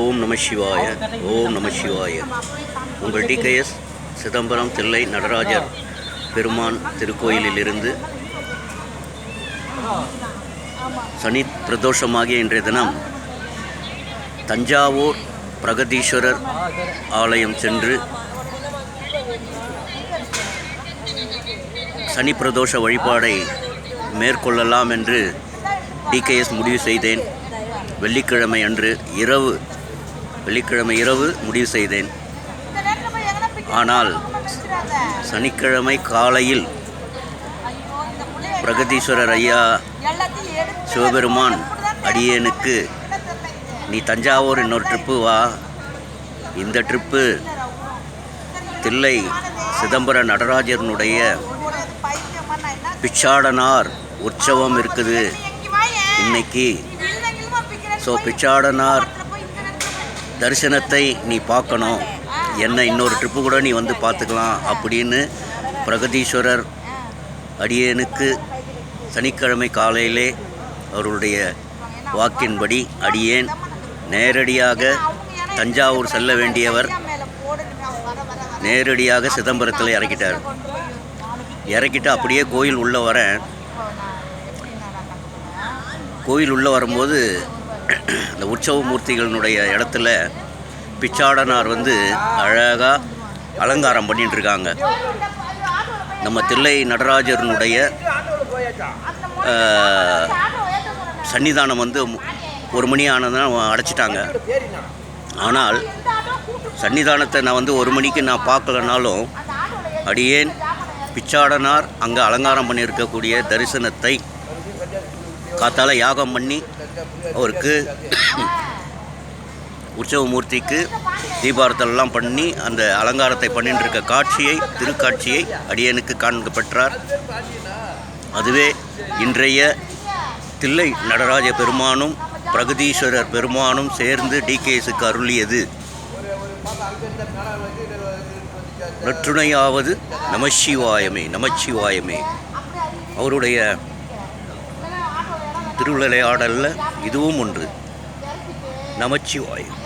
ஓம் நம சிவாய ஓம் நம சிவாய. உங்கள் டிகேஎஸ் சிதம்பரம் தில்லை நடராஜர் பெருமான் திருக்கோயிலிலிருந்து சனி பிரதோஷமாகிய இன்றைய தினம் தஞ்சாவூர் பிரகதீஸ்வரர் ஆலயம் சென்று சனி பிரதோஷ வழிபாடை மேற்கொள்ளலாம் என்று டிகேஎஸ் முடிவு செய்தேன். வெள்ளிக்கிழமை அன்று இரவு வெள்ளிக்கிழமை இரவு முடிவு செய்தேன். ஆனால் சனிக்கிழமை காலையில் பிரகதீஸ்வரர் ஐயா சிவபெருமான் அடியேனுக்கு நீ தஞ்சாவூர் இன்னொரு ட்ரிப்பு வா. இந்த ட்ரிப்பு தில்லை சிதம்பர நடராஜனுடைய பிச்சாடனார் உற்சவம் இருக்குது. இன்னைக்கு ஸோ பிச்சாடனார் தரிசனத்தை நீ பார்க்கணும். என்ன இன்னொரு ட்ரிப்பு கூட நீ வந்து பார்த்துக்கலாம் அப்படின்னு பிரகதீஸ்வரர் அடியேனுக்கு சனிக்கிழமை காலையிலே அவருடைய வாக்கின்படி அடியேன் நேரடியாக தஞ்சாவூர் செல்ல வேண்டியவர் நேரடியாக சிதம்பரத்தில் இறக்கிட்டார். இறக்கிட்டு அப்படியே கோயில் உள்ளே வரேன். கோயில் உள்ளே வரும்போது இந்த உற்சவ மூர்த்திகளினுடைய இடத்துல பிச்சாடனார் வந்து அழகாக அலங்காரம் பண்ணிட்டு இருக்காங்க நம்ம தில்லை நடராஜரனுடைய சன்னிதானம் வந்து ஒரு மணி ஆனதுனா அடைச்சிட்டாங்க. ஆனால் சன்னிதானத்தை நான் வந்து ஒரு மணிக்கு நான் பார்க்கலனாலும் அடியேன் பிச்சாடனார் அங்கே அலங்காரம் பண்ணியிருக்கக்கூடிய தரிசனத்தை காத்தால யாகம் பண்ணி அவருக்கு உற்சவமூர்த்திக்கு தீபாரத்தெல்லாம் பண்ணி அந்த அலங்காரத்தை பண்ணிட்டு இருக்க காட்சியை திருக்காட்சியை அடியனுக்கு காண்க பெற்றார். அதுவே இன்றைய தில்லை நடராஜ பெருமானும் பிரகதீஸ்வரர் பெருமானும் சேர்ந்து டிகேஎஸுக்கு அருளியது. நற்றுணையாவது நமச்சிவாயமே நமச்சிவாயமே அவருடைய திருவிளையாடலில் இதுவும் ஒன்று. நமச்சிவாயம்.